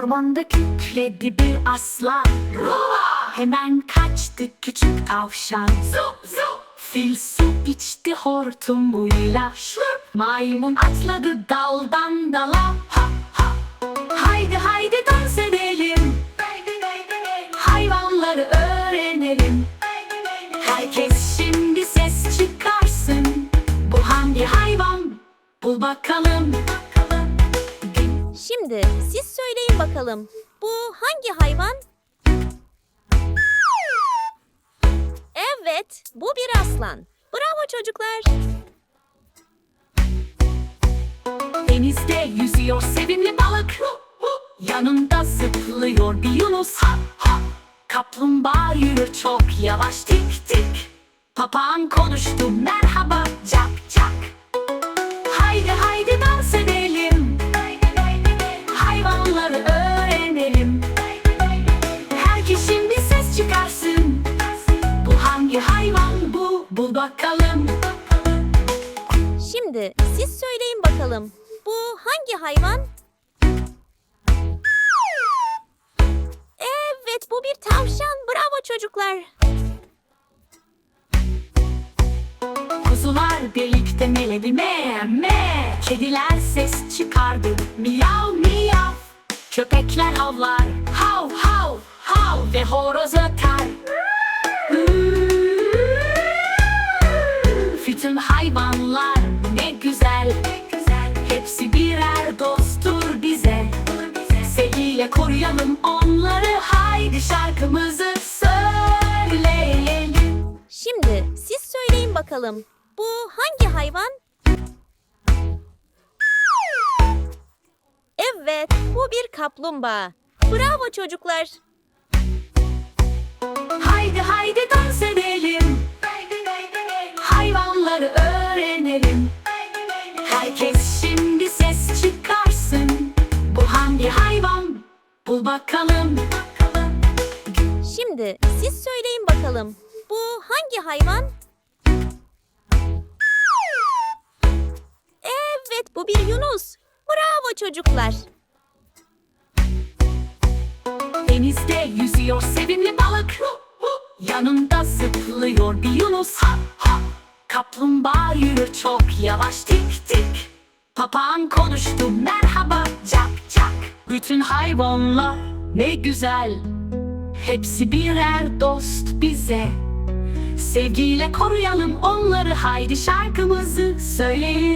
Ormanda kükredi bir aslan. Hemen kaçtı küçük tavşan. Fil su içti hortumuyla Maymun atladı daldan dala. Ha, ha. Haydi haydi dans edelim. Hayvanları öğrenelim. Herkes şimdi ses çıkarsın. Bu hangi hayvan? Bul bakalım Şimdi siz söyleyin bakalım. Bu hangi hayvan? Evet, bu bir aslan. Bravo çocuklar. Denizde yüzüyor sevimli balık Yanında zıplıyor bir yunus Kaplumbağa yürür çok yavaş tik tik Papağan konuştu merhaba cak cak Haydi haydi dans edelim bakalım Şimdi siz söyleyin bakalım. Bu hangi hayvan? Evet, bu bir tavşan. Bravo çocuklar. Kuzular birlikte meledi me me Kediler ses çıkardı miyav miyav Köpekler havlar hav hav hav Ve horoz öter Bütün hayvanlar ne güzel Hepsi birer dosttur bize Sevgiyle koruyalım onları Haydi şarkımızı söyleyelim Şimdi siz söyleyin bakalım. Bu hangi hayvan? Evet, bu bir kaplumbağa. Bravo çocuklar. Haydi haydi dans edelim Hayvanları öğrenelim Herkes şimdi ses çıkarsın Bu hangi hayvan? Bul bakalım Şimdi siz söyleyin bakalım. Bu hangi hayvan? Evet, bu bir yunus. Bravo çocuklar. Denizde yüzüyor sevimli balık Yanında zıplıyor bir yunus Kaplumbağa yürür çok yavaş tik tik. Papağan konuştu merhaba cak cak. Bütün hayvanlar ne güzel. Hepsi birer dost bize. Sevgiyle koruyalım onları Haydi şarkımızı söyleyelim